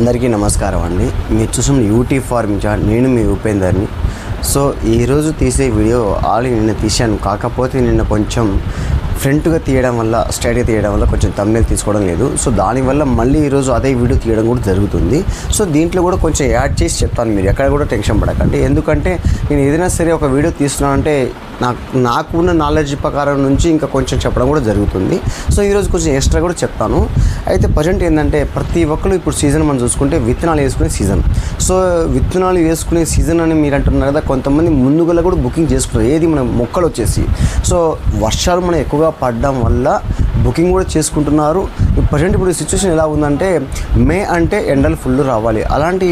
అందరికీ నమస్కారం అండి. మీరు చూసిన యూటీ ఫార్మ్ ఛానల్ నేను మీ ఉపేందర్ని. సో ఈరోజు తీసే వీడియో ఆల్రెడీ నిన్న తీశాను. కాకపోతే నిన్న కొంచెం ఫ్రంట్గా తీయడం వల్ల స్ట్రైట్గా తీయడం వల్ల కొంచెం తమ్నేల్ తీసుకోవడం లేదు. సో దానివల్ల మళ్ళీ ఈరోజు అదే వీడియో తీయడం కూడా జరుగుతుంది. సో దీంట్లో కూడా కొంచెం యాడ్ చేసి చెప్తాను మీరు. ఎక్కడ కూడా టెన్షన్ పడకండి. ఎందుకంటే నేను ఏదైనా సరే ఒక వీడియో తీస్తున్నానంటే నాకు నాకు ఉన్న నాలెడ్జ్ ప్రకారం నుంచి ఇంకా కొంచెం చెప్పడం కూడా జరుగుతుంది. సో ఈరోజు కొంచెం ఎక్స్ట్రా కూడా చెప్తాను. అయితే ప్రజెంట్ ఏంటంటే ప్రతి ఒక్కరు ఇప్పుడు సీజన్ మనం చూసుకుంటే విత్తనాలు వేసుకునే సీజన్ సో విత్తనాలు వేసుకునే సీజన్ అని మీరు అంటున్నారు కదా కొంతమంది ముందుగా కూడా బుకింగ్ చేసుకున్నారు. ఏది మన మొక్కలు వచ్చేసి. సో వర్షాలు మనం ఎక్కువగా పడడం వల్ల బుకింగ్ కూడా చేసుకుంటున్నారు. ప్రజెంట్ ఇప్పుడు సిచ్యువేషన్ ఎలా ఉందంటే మే అంటే ఎండలు ఫుల్ రావాలి. అలాంటి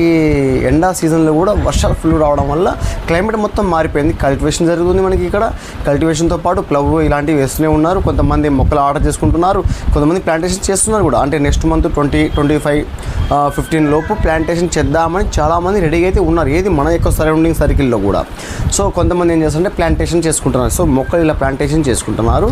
ఎండా సీజన్లో కూడా వర్షాలు ఫుల్ రావడం వల్ల క్లైమేట్ మొత్తం మారిపోయింది. కల్టివేషన్ జరుగుతుంది మనకి ఇక్కడ. కల్టివేషన్తో పాటు ప్లవ్ ఇలాంటివి వేస్తూనే ఉన్నారు. కొంతమంది మొక్కలు ఆర్డర్ చేసుకుంటున్నారు. కొంతమంది ప్లాంటేషన్ చేస్తున్నారు కూడా. అంటే next month twenty twenty five fifteen లోపు ప్లాంటేషన్ చేద్దామని చాలామంది రెడీ అయితే ఉన్నారు. ఏది మన యొక్క సరౌండింగ్ సర్కిల్లో కూడా. సో కొంతమంది ఏం చేస్తారంటే ప్లాంటేషన్ చేసుకుంటున్నారు. సో మొక్కలు ఇలా ప్లాంటేషన్ చేసుకుంటున్నారు.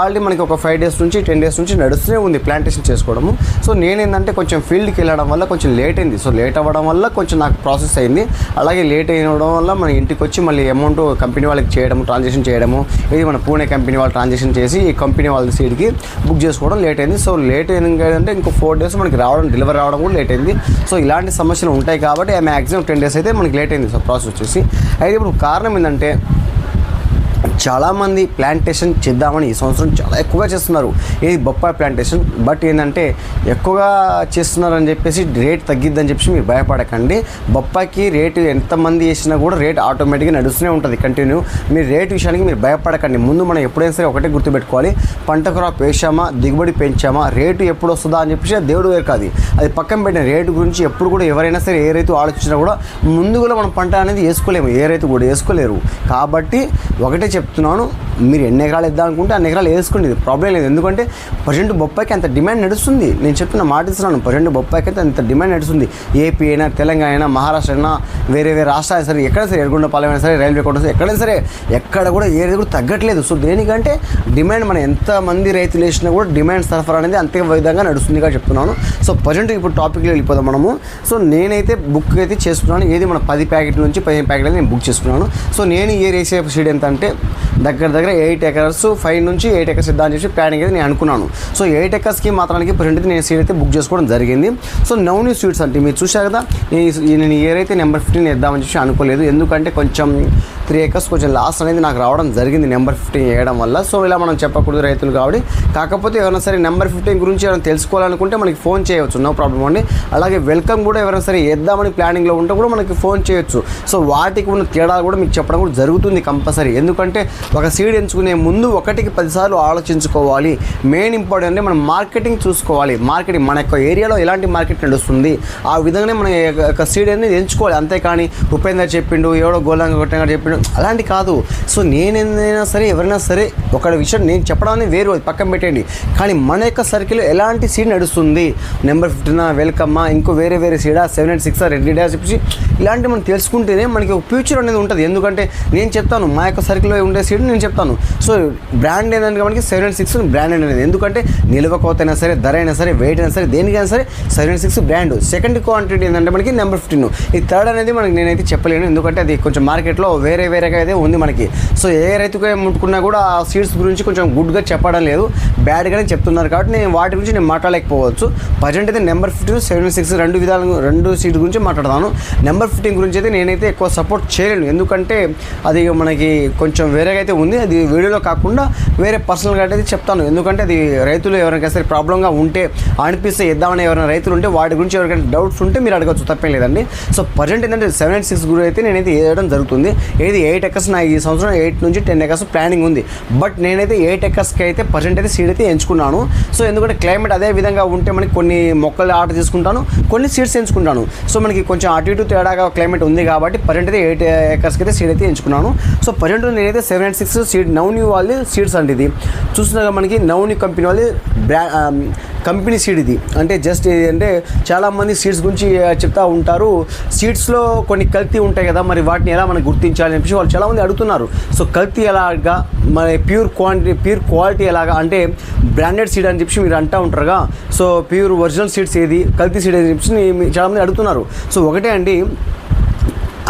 ఆల్రెడీ మనకి ఒక ఫైవ్ డేస్ నుంచి టెన్ డేస్ నుంచి నడుస్తూనే ఉంది. ప్లాంటేషన్ చేసుకోవడము. సో నేనేంటంటే కొంచెం ఫీల్డ్కి వెళ్ళడం వల్ల కొంచెం లేట్ అయింది. సో లేట్ అవ్వడం వల్ల కొంచెం నాకు ప్రాసెస్ అయింది. అలాగే లేట్ అయినడం వల్ల మన ఇంటికి వచ్చి మళ్ళీ అమౌంట్ కంపెనీ వాళ్ళకి చేయడము ట్రాన్సాక్షన్ చేయడము ఇది మన పూణే కంపెనీ వాళ్ళు ట్రాన్సాక్షన్ చేసి ఈ కంపెనీ వాళ్ళ సీట్కి బుక్ చేసుకోవడం లేట్ అయింది. సో లేట్ అయిందంటే ఇంకో ఫోర్ డేస్ మనకి రావడం డెలివరీ రావడం కూడా లేట్ అయింది. సో ఇలాంటి సమస్యలు ఉంటాయి కాబట్టి మ్యాక్సిమం టెన్ డేస్ అయితే మనకి లేట్ అయింది. సో ప్రాసెస్ వచ్చేసి. అయితే ఇప్పుడు కారణం ఏంటంటే చాలామంది ప్లాంటేషన్ చేద్దామని ఈ సంవత్సరం చాలా ఎక్కువగా చేస్తున్నారు. ఇది బొప్పాయి ప్లాంటేషన్. బట్ ఏంటంటే ఎక్కువగా చేస్తున్నారని చెప్పేసి రేట్ తగ్గిద్దని చెప్పేసి మీరు భయపడకండి. బొప్పాయికి రేటు ఎంతమంది వేసినా కూడా రేట్ ఆటోమేటిక్గా నడుస్తూనే ఉంటుంది కంటిన్యూ. మీరు రేట్ విషయానికి మీరు భయపడకండి. ముందు మనం ఎప్పుడైనా సరే ఒకటే గుర్తుపెట్టుకోవాలి. పంట క్రాప్ వేసామా దిగుబడి పెంచామా రేటు ఎప్పుడు వస్తుందా అని చెప్పేసి దేవుడు వేరు కాదు. అది పక్కన పెట్టిన రేటు గురించి ఎప్పుడు కూడా ఎవరైనా సరే ఏ రైతు ఆలోచించినా కూడా ముందు కూడా మనం పంట అనేది వేసుకోలేము. ఏ రైతు కూడా వేసుకోలేరు. కాబట్టి ఒకటే చెప్తున్నాను మీరు ఎన్ని ఎకరాలు వేద్దాం అనుకుంటే అన్ని ఎకరాలు వేసుకోండి ఇది ప్రాబ్లం లేదు. ఎందుకంటే ప్రజెంట్ బొప్పాయికి అంత డిమాండ్ నడుస్తుంది. నేను చెప్తున్న మాట ఇస్తున్నాను ప్రజెంట్ బొప్పాయికి అయితే అంత డిమాండ్ నడుస్తుంది. ఏపీ అయినా తెలంగాణ అయినా మహారాష్ట్ర అయినా వేరే వేరే రాష్ట్రాలు సరే ఎక్కడ సరే ఎరుగుండపాలెం అయినా సరే రైల్వే కోట ఎక్కడైనా సరే ఎక్కడ కూడా ఏది కూడా తగ్గట్లేదు. సో దేనికంటే డిమాండ్ మనం ఎంతమంది రైతులు వేసినా కూడా డిమాండ్ సరఫరా అనేది అంతే విధంగా నడుస్తుందిగా చెప్తున్నాను. సో ప్రజెంట్ ఇప్పుడు టాపిక్లో వెళ్ళిపోదాం మనము. సో నేనైతే బుక్ అయితే చేసుకున్నాను. ఏది మన పది ప్యాకెట్ల నుంచి పదిహేను ప్యాకెట్లు నేను బుక్ చేసుకున్నాను. సో నేను ఏ రేసే సీడ్ ఎంత అంటే దగ్గర దగ్గర ఎయిట్ ఎకర్స్ ఫైవ్ నుంచి ఎయిట్ ఎకర్స్ ఇద్దామని చెప్పి ప్లానింగ్ అయితే నేను అనుకున్నాను. సో ఎయిట్ ఎకర్స్కి మాత్రానికి ప్రింట్ నేను సీట్ అయితే బుక్ చేసుకోవడం జరిగింది. సో నౌని స్వీట్స్ అంటే మీరు చూశారు కదా నేను ఇయర్ అయితే నెంబర్ ఫిఫ్టీన్ ఇద్దామని చెప్పి అనుకోలేదు. ఎందుకంటే కొంచెం త్రీ ఎకర్స్ కొంచెం లాస్ అనేది నాకు రావడం జరిగింది. నెంబర్ ఫిఫ్టీన్ వేయడం వల్ల. సో ఇలా మనం చెప్పకూడదు రైతులు కాబట్టి. కాకపోతే ఎవరైనా సరే నెంబర్ ఫిఫ్టీన్ గురించి ఏమైనా తెలుసుకోవాలనుకుంటే మనకి ఫోన్ చేయవచ్చు నో ప్రాబ్లం అండి. అలాగే వెల్కమ్ కూడా ఎవరైనా సరే వేద్దామని ప్లానింగ్లో ఉంటే కూడా మనకి ఫోన్ చేయొచ్చు. సో వాటికి ఉన్న తేడాలు కూడా మీకు చెప్పడం కూడా జరుగుతుంది కంపల్సరీ ఎందుకంటే ఒక సీడ్ ఎంచుకునే ముందు ఒకటికి పదిసార్లు ఆలోచించుకోవాలి. మెయిన్ ఇంపార్టెంట్ అంటే మనం మార్కెటింగ్ చూసుకోవాలి. మార్కెటింగ్ మన యొక్క ఏరియాలో ఎలాంటి మార్కెట్ నడుస్తుంది? ఆ విధంగానే మన యొక్క సీడ్ అనేది ఎంచుకోవాలి. అంతేకాని ఉపేందర్ చెప్పిండు ఎవడో గోలంగ కొట్టిన చెప్పిండు అలాంటి కాదు. సో నేనైనా సరే ఎవరైనా సరే ఒక విషయం నేను చెప్పడాన్ని వేరు అది పక్కన పెట్టండి కానీ మన యొక్క సర్కిల్ ఎలాంటి సీడ్ నడుస్తుంది? నెంబర్ ఫిఫ్టీనా వెల్కమ్మా ఇంకో వేరే వేరే సీడా సెవెన్ ఎయిట్ సిక్స్ రెడ్ డా చెప్పి ఇలాంటివి మనం తెలుసుకుంటేనే మనకి ఒక ఫ్యూచర్ అనేది ఉంటుంది. ఎందుకంటే నేను చెప్తాను మా యొక్క సర్కిల్లో ఉండే సీడ్ నేను చెప్తాను. సో బ్రాండ్ ఏంటంటే మనకి సెవెన్ ఎయిట్ సిక్స్ బ్రాండ్ అనేది. ఎందుకంటే నిల్వ కోత అయినా సరే ధర అయినా సరే వెయిట్ అయినా సరే దేనికైనా సరే seven eight six brand second quantity ఏంటంటే మనకి నెంబర్ ఫిఫ్టీన్ ఈ థర్డ్ అనేది మనకి నేనైతే చెప్పలేను. ఎందుకంటే అది కొంచెం మార్కెట్లో వేరే వేరేగా అయితే ఉంది మనకి. సో ఏ రైతుకు ముట్టుకున్నా కూడా ఆ సీడ్స్ గురించి కొంచెం గుడ్గా చెప్పడం లేదు. బ్యాడ్గానే చెప్తున్నారు కాబట్టి నేను వాటి గురించి నేను మాట్లాడలేకపోవచ్చు. ప్రజెంట్ అయితే నెంబర్ ఫిఫ్టీన్ సెవెన్ సిక్స్ రెండు విధాలు రెండు సీట్ గురించి మాట్లాడతాను. నెంబర్ ఫిఫ్టీన్ గురించి అయితే నేనైతే ఎక్కువ సపోర్ట్ చేయలేను. ఎందుకంటే అది మనకి కొంచెం వేరేగా అయితే ఉంది. అది వీడియోలో కాకుండా వేరే పర్సనల్గా అయితే చెప్తాను. ఎందుకంటే అది రైతులు ఎవరికైనా సరే ప్రాబ్లంగా ఉంటే అనిపిస్తే ఇద్దామని ఎవరైనా రైతులు ఉంటే వాటి గురించి ఎవరికైనా డౌట్స్ ఉంటే మీరు అడగచ్చు. తప్పేం లేదండి. సో ప్రజెంట్ ఏంటంటే సెవెన్ సిక్స్ గురి అయితే నేనైతే వేయడం జరుగుతుంది. అనేది ఎయిట్ ఎకర్స్ నా ఈ సంవత్సరం ఎయిట్ నుంచి టెన్ ఎకర్స్ ప్లానింగ్ ఉంది. బట్ నేనైతే ఎయిట్ ఎకర్స్కి అయితే పర్సెంట్ అయితే సీడ్ అయితే ఎంచుకున్నాను. సో ఎందుకంటే క్లైమేట్ అదే విధంగా ఉంటే మనకి కొన్ని మొక్కలు ఆర్డర్ తీసుకుంటాను కొన్ని సీడ్స్ ఎంచుకుంటాను. సో మనకి కొంచెం అటు ఇటు తేడాగా క్లైమేట్ ఉంది కాబట్టి పర్సెంట్ అయితే ఎయిట్ ఎకర్స్కి అయితే సీడ్ అయితే ఎంచుకున్నాను. సో పర్సెంట్ నేనైతే సెవెన్ ఎయిట్ సిక్స్ సీడ్ నౌని వాళ్ళు సీడ్స్ అంటే ఇది. చూస్తున్నాగా మనకి నౌని కంపెనీ వాళ్ళు బ్రా కంపెనీ సీడ్ ఇది. అంటే జస్ట్ ఏంటంటే చాలామంది సీడ్స్ గురించి చెప్తా ఉంటారు. సీడ్స్లో కొన్ని కల్తీ ఉంటాయి కదా మరి వాటిని ఎలా మనం గుర్తించాలి అని వాళ్ళు చాలామంది అడుగుతున్నారు. సో కల్తీ ఎలాగా మరి ప్యూర్ క్వాంటిటీ ప్యూర్ క్వాలిటీ ఎలాగా అంటే బ్రాండెడ్ సీడ్ అని చెప్పి మీరు అంటూ ఉంటారుగా. సో ప్యూర్ ఒరిజినల్ సీడ్స్ ఏది కల్తీ సీడ్ అని చెప్పి చాలామంది అడుగుతున్నారు. సో ఒకటే అండి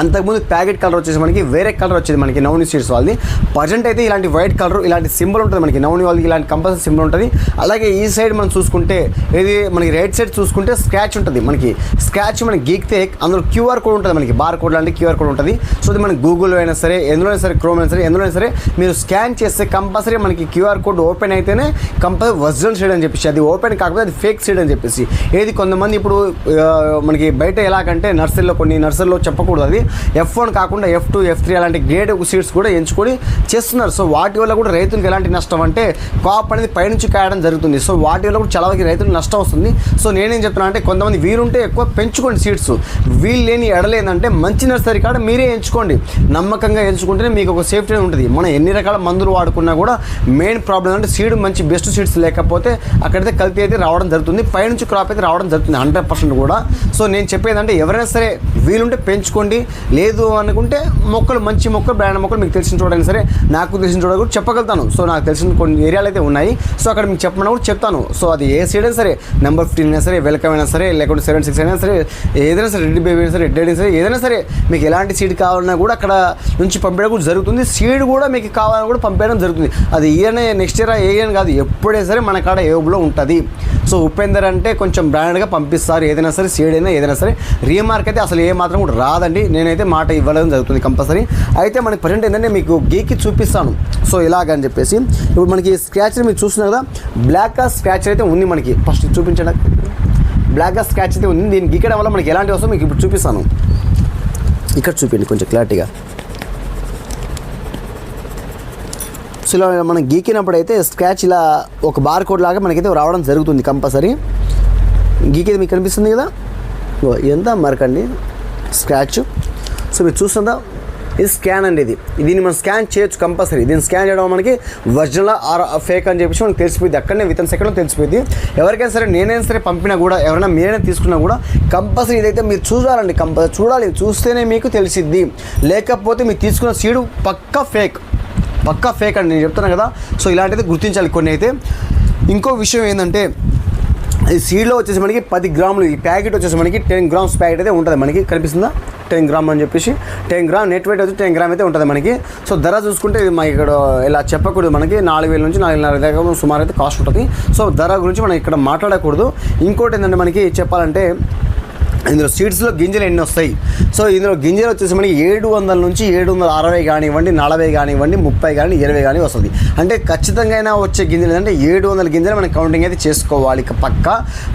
అంతకుముందు ప్యాకెట్ కలర్ వచ్చేసి మనకి వేరే కలర్ వచ్చేది మనకి నవని సీడ్స్ వాళ్ళది. ప్రజెంట్ అయితే ఇలాంటి వైట్ కలర్ ఇలాంటి సింబల్ ఉంటుంది మనకి. నవని వాళ్ళకి ఇలాంటి కంపల్సరీ సింబల్ ఉంటుంది. అలాగే ఈ సైడ్ మనం చూసుకుంటే ఇది మనకి రైట్ సైడ్ చూసుకుంటే స్క్రాచ్ ఉంటుంది మనకి. స్క్రాచ్ మనకి గీక్తే అందులో క్యూఆర్ కోడ్ ఉంటుంది మనకి. బార్ కోడ్ లాంటి క్యూఆర్ కోడ్ ఉంటుంది. సో ఇది మనకి గూగుల్లో అయినా సరే ఎందులో అయినా సరే క్రోమ్ అయినా సరే ఎందులో అయినా సరే మీరు స్కాన్ చేస్తే కంపల్సరీ మనకి క్యూఆర్ కోడ్ ఓపెన్ అయితేనే కంపల్సరీ ఒరిజినల్ సీడ్ అని చెప్పేసి అది ఓపెన్ కాకపోతే అది ఫేక్ సీడ్ అని చెప్పేసి. ఏది కొంతమంది ఇప్పుడు మనకి బయట ఎలాగంటే నర్సరీలో కొన్ని నర్సరీలో చెప్పకూడదు అది. ఎఫ్ వన్ కాకుండా ఎఫ్ టూ ఎఫ్ త్రీ అలాంటి గ్రేడ్ సీడ్స్ కూడా ఎంచుకొని చేస్తున్నారు. సో వాటి వల్ల కూడా రైతులకు ఎలాంటి నష్టం అంటే కాప్ అనేది పైనుంచి కాయడం జరుగుతుంది. సో వాటి వల్ల కూడా చాలా వరకు రైతులకు నష్టం వస్తుంది. సో నేనేం చెప్తున్నా అంటే కొంతమంది వీలుంటే ఎక్కువ పెంచుకోండి సీడ్స్ వీలు లేని ఎడలేదంటే మంచి నర్సరీ కాడ మీరే ఎంచుకోండి. నమ్మకంగా ఎంచుకుంటేనే మీకు ఒక సేఫ్టీ ఉంటుంది. మనం ఎన్ని రకాల మందులు వాడుకున్నా కూడా మెయిన్ ప్రాబ్లం అంటే సీడ్ మంచి బెస్ట్ సీడ్స్ లేకపోతే అక్కడైతే కల్తీ అయితే రావడం జరుగుతుంది. పైనుంచి క్రాప్ అయితే రావడం జరుగుతుంది. హండ్రెడ్ పర్సెంట్ కూడా. సో నేను చెప్పేదంటే ఎవరైనా సరే వీలుంటే పెంచుకోండి. లేదు అనుకుంటే మొక్కలు మంచి మొక్కలు బ్రాండ్ మొక్కలు మీకు తెలిసిన చూడైనా సరే నాకు తెలిసిన చూడ కూడా చెప్పగలుగుతాను. సో నాకు తెలిసిన కొన్ని ఏరియాలు అయితే ఉన్నాయి. సో అక్కడ మీకు చెప్పమని కూడా చెప్తాను. సో అది ఏ సీడ్ అయినా సరే నెంబర్ ఫిఫ్టీన్ అయినా సరే వెల్కమ్ అయినా సరే లేకుంటే సెవెన్ సిక్స్ అయినా సరే ఏదైనా సరే రెడ్ బేబీ అయినా సరే రెడ్ అయినా సరే ఏదైనా సరే మీకు ఎలాంటి సీడ్ కావాలన్నా కూడా అక్కడ నుంచి పంపించడం కూడా జరుగుతుంది. సీడ్ కూడా మీకు కావాలని కూడా పంపించడం జరుగుతుంది. అది ఈయన నెక్స్ట్ ఇయర్ ఏ ఇయర్ కాదు ఎప్పుడే సరే మన కాడ ఏబులో ఉంటుంది. సో ఉపేందర్ అంటే కొంచెం బ్రాండ్గా పంపిస్తారు. ఏదైనా సరే సీడ్ అయినా ఏదైనా సరే రీమార్క్ అయితే అసలు ఏ మాత్రం కూడా రాదండి. నేనైతే మాట ఇవ్వడం జరుగుతుంది కంపల్సరీ. అయితే మనకి ప్రజెంట్ ఏంటంటే మీకు గీకి చూపిస్తాను. సో ఇలాగని చెప్పేసి. ఇప్పుడు మనకి స్క్రాచ్ మీరు చూస్తున్నారు కదా బ్లాక్ స్క్రాచ్ అయితే ఉంది మనకి. ఫస్ట్ చూపించడం. బ్లాక్గా స్క్రాచ్ అయితే ఉంది. దీన్ని గీకడం వల్ల మనకి ఎలాంటి వస్తుందో మీకు ఇప్పుడు చూపిస్తాను. ఇక్కడ చూపించండి కొంచెం క్లారిటీగా సో ఇలా మనం గీకినప్పుడు అయితే స్క్రాచ్ ఇలా ఒక బార్ కోడ్ లాగా మనకైతే రావడం జరుగుతుంది కంపల్సరీ. గీకేది మీకు కనిపిస్తుంది కదా? ఎంత మరకండి స్క్రాచ్ సో మీరు చూస్తుందా? ఇది స్కాన్ అండి ఇది. దీన్ని మనం స్కాన్ చేయొచ్చు కంపల్సరీ దీన్ని స్కాన్ చేయడం మనకి ఒరిజినల్ ఆర్ ఫేక్ అని చెప్పేసి మనకు తెలిసిపోయింది. అక్కడనే విత్ సెకండ్లో తెలిసిపోయింది. ఎవరికైనా సరే నేనైనా సరే పంపినా కూడా ఎవరైనా మీరైనా తీసుకున్నా కూడా కంపల్సరీ ఇదైతే మీరు చూడాలండి. కంపల్సరీ చూడాలి. చూస్తేనే మీకు తెలిసిద్ది. లేకపోతే మీరు తీసుకున్న సీడు పక్కా ఫేక్ పక్కా ఫేక్ అండి. నేను చెప్తున్నాను కదా. సో ఇలాంటిది గుర్తించాలి కొన్ని అయితే. ఇంకో విషయం ఏంటంటే ఈ సీడ్లో వచ్చేసి మనకి పది గ్రాములు ఈ ప్యాకెట్ వచ్చేసి మనకి టెన్ గ్రామ్స్ ప్యాకెట్ అయితే ఉంటుంది. మనకి కనిపిస్తుందా? టెన్ గ్రామ్ అని చెప్పేసి. టెన్ గ్రామ్ నెట్ వెయిట్ వచ్చి టెన్ గ్రామ్ అయితే ఉంటుంది మనకి. సో ధర చూసుకుంటే ఇది మనకి ఇక్కడ ఇలా చెప్పకూడదు మనకి. నాలుగు వేల నుంచి నాలుగున్నర దాకా సుమారు అయితే కాస్ట్ ఉంటుంది. సో ధర గురించి మనం ఇక్కడ మాట్లాడకూడదు. ఇంకోటి ఏంటంటే మనకి చెప్పాలంటే ఇందులో సీడ్స్లో గింజలు ఎన్ని వస్తాయి? సో ఇందులో గింజలు వచ్చేసి మనకి ఏడు వందల నుంచి ఏడు వందల అరవై కానివ్వండి నలభై కానివ్వండి ముప్పై కానీ ఇరవై కానీ వస్తుంది. అంటే ఖచ్చితంగా అయినా వచ్చే గింజలు ఏంటంటే ఏడు వందల గింజలు మనం కౌంటింగ్ అయితే చేసుకోవాలి పక్క.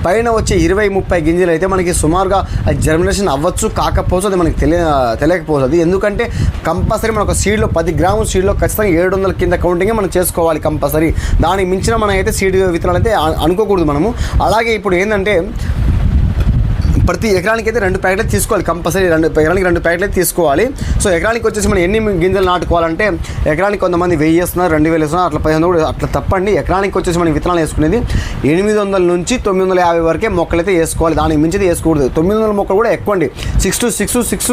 పైన వచ్చే ఇరవై ముప్పై గింజలు అయితే మనకి సుమారుగా జర్మినేషన్ అవ్వచ్చు కాకపోవచ్చు అది మనకి తెలియ తెలియకపోతుంది ఎందుకంటే కంపల్సరీ మనకు ఒక సీడ్లో పది గ్రాముల సీడ్లో ఖచ్చితంగా ఏడు వందల కింద కౌంటింగే మనం చేసుకోవాలి కంపల్సరీ. దానికి మించిన మనం అయితే సీడ్ విత్తనాలు అయితే అనుకోకూడదు మనము. అలాగే ఇప్పుడు ఏంటంటే ప్రతి ఎకరానికి అయితే రెండు ప్యాకెట్లు తీసుకోవాలి కంపల్సరీ రెండు ఎకరానికి రెండు ప్యాకెట్లు తీసుకోవాలి. సో ఎకరానికి వచ్చేసి మనం ఎన్ని గింజలు నాటుకోవాలంటే ఎకరానికి కొంతమంది వెయ్యి వేస్తున్నారు రెండు వేలు వేస్తున్నారు అట్లా పదిహేను కూడా అట్లా తప్పండి. ఎకరానికి వచ్చేసి మనం విత్తనాలు వేసుకునేది ఎనిమిది వందల నుంచి తొమ్మిది వందల యాభై వరకే మొక్కలు అయితే వేసుకోవాలి. దానికి మించిది వేసుకోకూడదు. తొమ్మిది వందల మొక్కలు కూడా ఎక్కువ అండి. Six to six six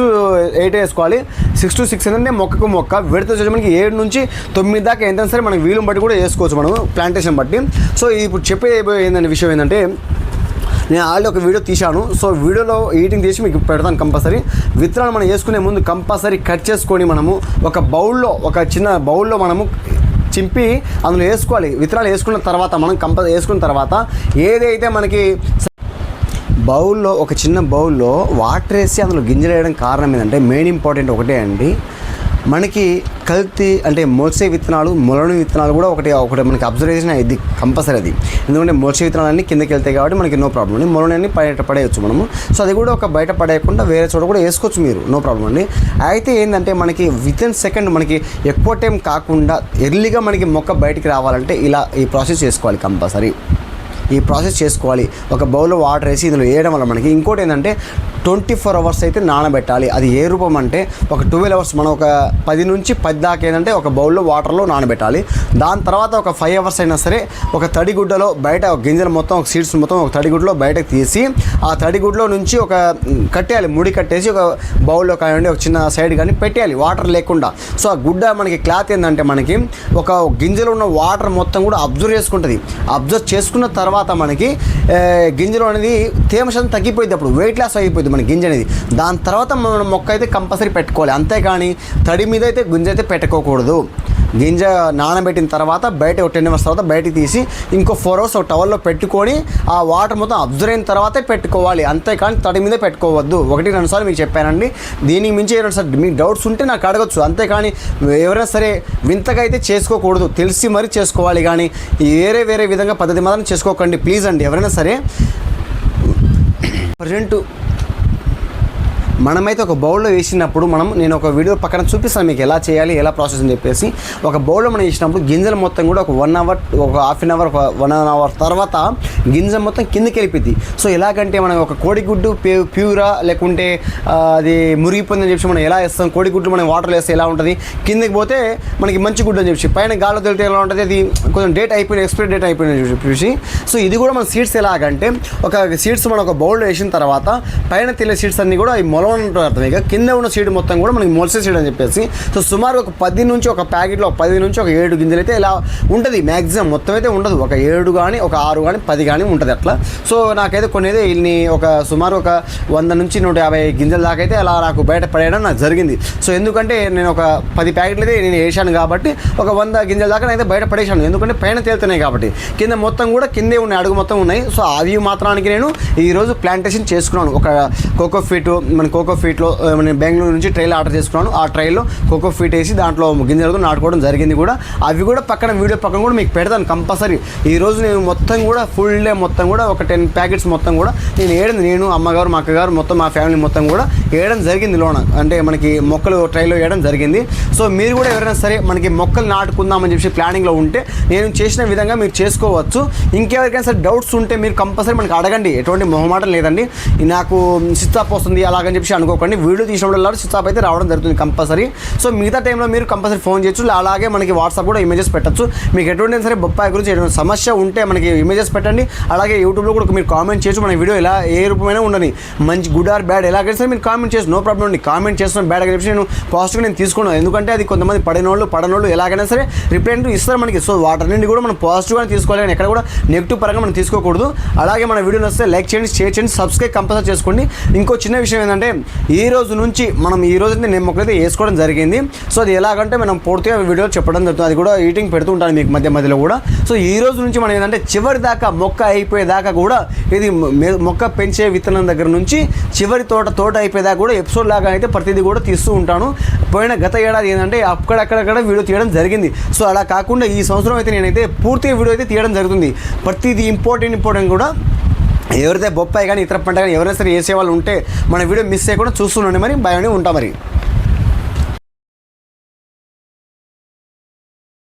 eight వేసుకోవాలి. సిక్స్ టు సిక్స్ ఏంటంటే మొక్కకు మొక్క విడత వచ్చేసి మనకి ఏడు నుంచి తొమ్మిది దాకా ఎంత సరే మనం వీలుని బట్టి కూడా వేసుకోవచ్చు మనం ప్లాంటేషన్ బట్టి. సో ఇప్పుడు చెప్పే ఏంటంటే విషయం ఏంటంటే నేను ఆల్రెడీ ఒక వీడియో తీశాను. సో వీడియోలో ఎడిటింగ్ చేసి మీకు పెడతాను కంపల్సరీ. విత్తనాలు మనం వేసుకునే ముందు కంపల్సరీ కట్ చేసుకొని మనము ఒక బౌల్లో ఒక చిన్న బౌల్లో మనము చింపి అందులో వేసుకోవాలి. విత్తనాలు వేసుకున్న తర్వాత మనం కంపల్సరీ వేసుకున్న తర్వాత ఏదైతే మనకి బౌల్లో ఒక చిన్న బౌల్లో వాటర్ వేసి అందులో గింజలు వేయడం కారణం ఏంటంటే మెయిన్ ఇంపార్టెంట్ ఒకటే అండి. మనకి కల్తీ అంటే మొలసే విత్తనాలు మొలని విత్తనాలు కూడా ఒకటి ఒకటి మనకి అబ్జర్వేషన్ ఇది కంపల్సరీ అది. ఎందుకంటే మొలసే విత్తనాలు అన్నీ కిందకి వెళ్తాయి కాబట్టి మనకి నో ప్రాబ్లం అండి మొలని అన్ని బయట పడేయచ్చు మనము. సో అది కూడా ఒక బయట పడేయకుండా వేరే చోట కూడా వేసుకోవచ్చు మీరు నో ప్రాబ్లం అండి. అయితే ఏంటంటే మనకి విత్ ఇన్ సెకండ్ మనకి ఎక్కువ టైం కాకుండా ఎర్లీగా మనకి మొక్క బయటికి రావాలంటే ఇలా ఈ ప్రాసెస్ చేసుకోవాలి కంపల్సరీ ఈ ప్రాసెస్ చేసుకోవాలి. ఒక బౌల్లో వాటర్ వేసి ఇందులో వేయడం వల్ల మనకి ఇంకోటి ఏంటంటే ట్వంటీ ఫోర్ అవర్స్ అయితే నానబెట్టాలి. అది ఏ రూపం అంటే ఒక ట్వెల్వ్ అవర్స్ మనం ఒక పది నుంచి పది దాకా ఏంటంటే ఒక బౌల్లో వాటర్లో నానబెట్టాలి. దాని తర్వాత ఒక ఫైవ్ అవర్స్ అయినా సరే ఒక తడిగుడ్డలో బయట ఒక గింజలు మొత్తం ఒక సీడ్స్ మొత్తం ఒక తడిగుడ్డలో బయటకు తీసి ఆ తడిగుడ్లో నుంచి ఒక కట్టేయాలి. ముడి కట్టేసి ఒక బౌల్లో కానివ్వండి ఒక చిన్న సైడ్ కానీ పెట్టేయాలి. వాటర్ లేకుండా. సో ఆ గుడ్డ మనకి క్లాత్ ఏంటంటే మనకి ఒక గింజలో ఉన్న వాటర్ మొత్తం కూడా అబ్జర్వ్ చేసుకుంటుంది. అబ్జర్వ్ చేసుకున్న తర్వాత తర్వాత మనకి గింజలు గింజలో అనేది తేమ శాతం తగ్గిపోయింది అప్పుడు వెయిట్ లాస్ అయిపోయింది మన గింజ అనేది. దాని తర్వాత మనం మొక్క అయితే కంపల్సరీ పెట్టుకోవాలి. అంతేకాని తడి మీద అయితే గింజ అయితే పెట్టుకోకూడదు. గింజ నానబెట్టిన తర్వాత బయట ఒక టెన్ అవర్స్ తర్వాత బయటకు తీసి ఇంకో ఫోర్ అవర్స్ ఒక టవల్లో పెట్టుకొని ఆ వాటర్ మొత్తం అబ్జర్వ్ అయిన తర్వాతే పెట్టుకోవాలి. అంతేకాని తడి మీద పెట్టుకోవద్దు. ఒకటి రెండు సార్లు మీకు చెప్పానండి. దీనికి మించి ఏమైనా సార్ మీకు డౌట్స్ ఉంటే నాకు అడగచ్చు. అంతేకాని ఎవరైనా సరే వింతగా అయితే చేసుకోకూడదు. తెలిసి మరీ చేసుకోవాలి కానీ వేరే వేరే విధంగా పద్ధతి మాత్రం చేసుకోకండి. ప్లీజ్ అండి. ఎవరైనా సరే ప్రజెంట్ మనమైతే ఒక బౌల్లో వేసినప్పుడు మనం నేను ఒక వీడియో పక్కన చూపిస్తాను మీకు ఎలా చేయాలి ఎలా ప్రాసెస్ అని చెప్పేసి. ఒక బౌల్లో మనం వేసినప్పుడు గింజలు మొత్తం కూడా ఒక వన్ అవర్ ఒక హాఫ్ అన్ అవర్ ఒక వన్ అవర్ తర్వాత గింజ మొత్తం కిందకి వెళ్ళిపోద్ది. సో ఎలాగంటే మనం ఒక కోడిగుడ్డు ప్యూ ప్యూరా లేకుంటే అది మురిగిపోయిందని చెప్పి మనం ఎలా వేస్తాం కోడిగుడ్డు మనం వాటర్లో వేస్తే ఎలా ఉంటుంది కిందకి పోతే మనకి మంచి గుడ్డు అని చెప్పి పైన గాల్లో తెలితే ఎలా ఉంటుంది అది కొంచెం డేట్ అయిపోయిన ఎక్స్పైరీ డేట్ అయిపోయింది చెప్పేసి. సో ఇది కూడా మన సీడ్స్ ఎలాగంటే ఒక సీడ్స్ మనం ఒక బౌల్లో వేసిన తర్వాత పైన తెలియ సీడ్స్ అన్ని కూడా ఈ మొలం ఉంటుంది అర్థం. ఇక కింద ఉన్న సీడ్ మొత్తం కూడా మనకి మొలసే సీడ్ అని చెప్పేసి సో సుమారు ఒక పది నుంచి ఒక ప్యాకెట్లో ఒక పది నుంచి ఒక ఏడు గింజలు అయితే ఇలా ఉంటుంది. మ్యాక్సిమం మొత్తం అయితే ఉండదు. ఒక ఏడు కానీ ఒక ఆరు కానీ పది కానీ ఉంటుంది అట్లా. సో నాకైతే కొన్ని అయితే ఇన్ని ఒక సుమారు ఒక వంద నుంచి నూట యాభై గింజల దాకా అయితే అలా నాకు బయట పడేయడం నాకు జరిగింది. సో ఎందుకంటే నేను ఒక పది ప్యాకెట్లు అయితే నేను వేసాను కాబట్టి ఒక వంద గింజల దాకా అయితే బయట పడేసాను ఎందుకంటే పైన తేలుతున్నాయి కాబట్టి. కింద మొత్తం కూడా కిందే ఉన్నాయి అడుగు మొత్తం ఉన్నాయి. సో అవి మాత్రానికి నేను ఈరోజు ప్లాంటేషన్ చేసుకున్నాను. ఒక కోకో ఫీట్ మన కోకో కోకో ఫీట్లో నేను బెంగళూరు నుంచి ట్రైల్ ఆర్డర్ చేసుకున్నాను. ఆ ట్రైల్లో కోకో ఫీట్ వేసి దాంట్లో గింజలతో నాటుకోవడం జరిగింది కూడా. అవి కూడా పక్కన వీడియో పక్కన కూడా మీకు పెడతాను కంపల్సరీ. ఈరోజు నేను మొత్తం కూడా ఫుల్ డే మొత్తం కూడా ఒక టెన్ ప్యాకెట్స్ మొత్తం కూడా నేను వేయడం నేను అమ్మగారు మా అక్కగారు మొత్తం మా ఫ్యామిలీ మొత్తం కూడా వేయడం జరిగింది లోన. అంటే మనకి మొక్కలు ట్రైలో వేయడం జరిగింది. సో మీరు కూడా ఎవరైనా సరే మనకి మొక్కలు నాటుకుందామని చెప్పి ప్లానింగ్లో ఉంటే నేను చేసిన విధంగా మీరు చేసుకోవచ్చు. ఇంకెవరికైనా సరే డౌట్స్ ఉంటే మీరు కంపల్సరీ మనకి అడగండి. ఎటువంటి మొహమాటం లేదండి. నాకు సిత్తాప్ వస్తుంది అలాగని చెప్పి అనుకోకండి. వీడియో తీసినప్పుడు సిత్తాప్ అయితే రావడం జరుగుతుంది కంపల్సరీ. సో మిగతా టైంలో మీరు కంపల్సరీ ఫోన్ చేయొచ్చు. అలాగే మనకి వాట్సాప్ కూడా ఇమేజెస్ పెట్టచ్చు. మీకు ఎటువంటి సరే బొప్పాయి గురించి ఎటువంటి సమస్య ఉంటే మనకి ఇమేజెస్ పెట్టండి. అలాగే యూట్యూబ్లో కూడా మీరు కామెంట్ చేయొచ్చు. మన వీడియో ఎలా ఏ రూపమైనా ఉండని. మంచి గుడ్ ఆర్ బ్యాడ్ ఎలాగైనా సరే మీరు కామెంట్ చేసి నో ప్రాబ్లం అండి కామెంట్ చేస్తున్న బ్యాడ్ అని చెప్పి నేను పాజిటివ్గా నేను తీసుకున్నాను. ఎందుకంటే అది కొంతమంది పడినోళ్ళు పడనోళ్ళు ఎలాగైనా సరే రిప్లై అంటూ ఇస్తారు మనకి. సో వాటన్నింటి కూడా మనం పాజిటివ్గా తీసుకోవాలి. కానీ ఎక్కడ కూడా నెగిటివ్ పరంగా మనం తీసుకోకూడదు. అలాగే మన వీడియో వస్తే లైక్ చేయండి షేర్ చేయండి సబ్స్క్రైబ్ కంపల్సరీ చేసుకోండి. ఇంకో చిన్న విషయం ఏంటంటే ఈ రోజు నుంచి మనం ఈ రోజు అయితే నేను మొక్కలైతే వేసుకోవడం జరిగింది. సో అది ఎలాగంటే మనం పూర్తిగా వీడియో చెప్పడం జరుగుతుంది. అది కూడా ఈటింగ్ పెడుతూ ఉంటాను మీకు మధ్య మధ్యలో కూడా. సో ఈ రోజు నుంచి మనం ఏంటంటే చివరి దాకా మొక్క అయిపోయేదాకా కూడా ఇది మొక్క పెంచే విత్తనం దగ్గర నుంచి చివరి తోట తోట అయిపోయేదాకా కూడా ఎపిసోడ్ లాగా అయితే ప్రతిదీ కూడా తీస్తూ ఉంటాను. పోయిన గత ఏడాది ఏంటంటే అక్కడక్కడక్కడ వీడియో తీయడం జరిగింది. సో అలా కాకుండా ఈ సంవత్సరం అయితే నేనైతే పూర్తిగా వీడియో అయితే తీయడం జరుగుతుంది. ప్రతిదీ ఇంపార్టెంట్ ఇంపార్టెంట్ కూడా ఎవరైతే బొప్పాయి కానీ ఇతర పంట కానీ ఎవరైనా సరే వేసే వాళ్ళు ఉంటే మన వీడియో మిస్ చేయకుండా చూస్తుండండి మరి. భయమే ఉంటాం మరి.